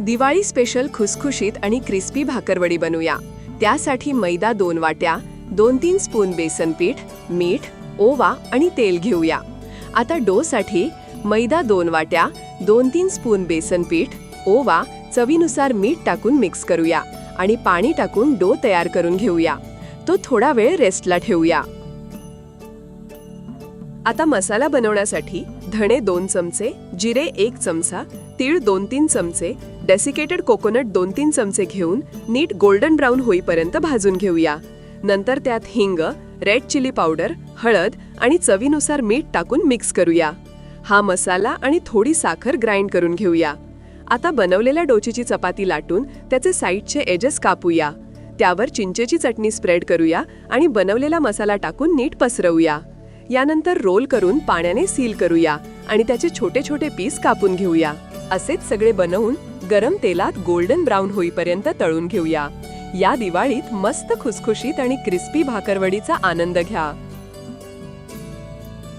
Diwali special खुसखुशीत आणि crispy bhakarwadi बनवूया. त्यासाठी मैदा दोन वाट्या दोन तीन स्पून बेसन पीठ मीठ ओवा आणि तेल घेऊया. आता डोसाठी मैदा दोन वाट्या दोन तीन स्पून बेसन पीठ ओवा चवीनुसार मीठ टाकून मिक्स करूया आणि पाणी टाकून डो तयार करून घेऊया. तो थोडा वेळ रेस्टला ठेवूया. आता मसाला बनवण्यासाठी धणे दोन चमचे जिरे एक चमचा तीळ दोन तीन चमचे डेसिकेटेड कोकोनट दोन तीन चमचे घेऊन नीट गोल्डन ब्राऊन होईपर्यंत भाजून घेऊया. नंतर त्यात हिंग रेड चिली पावडर हळद आणि चवीनुसार मीठ टाकून मिक्स करूया. हा मसाला आणि थोडी साखर ग्राइंड करून घेऊया. आता बनवलेल्या डोचीची चपाती लाटून त्याचे साईडचे एजेस कापूया. त्यावर चिंचेची चटणी स्प्रेड करूया आणि बनवलेला मसाला टाकून नीट पसरवूया. यानंतर रोल करून पाण्याने सील करूया आणि त्याचे छोटे छोटे पीस कापून घेऊया. असेच सगळे बनवून गरम तेलात गोल्डन ब्राऊन होईपर्यंत तळून घेऊया. या दिवाळीत मस्त खुसखुशीत आणि क्रिस्पी भाकरवडीचा आनंद घ्या.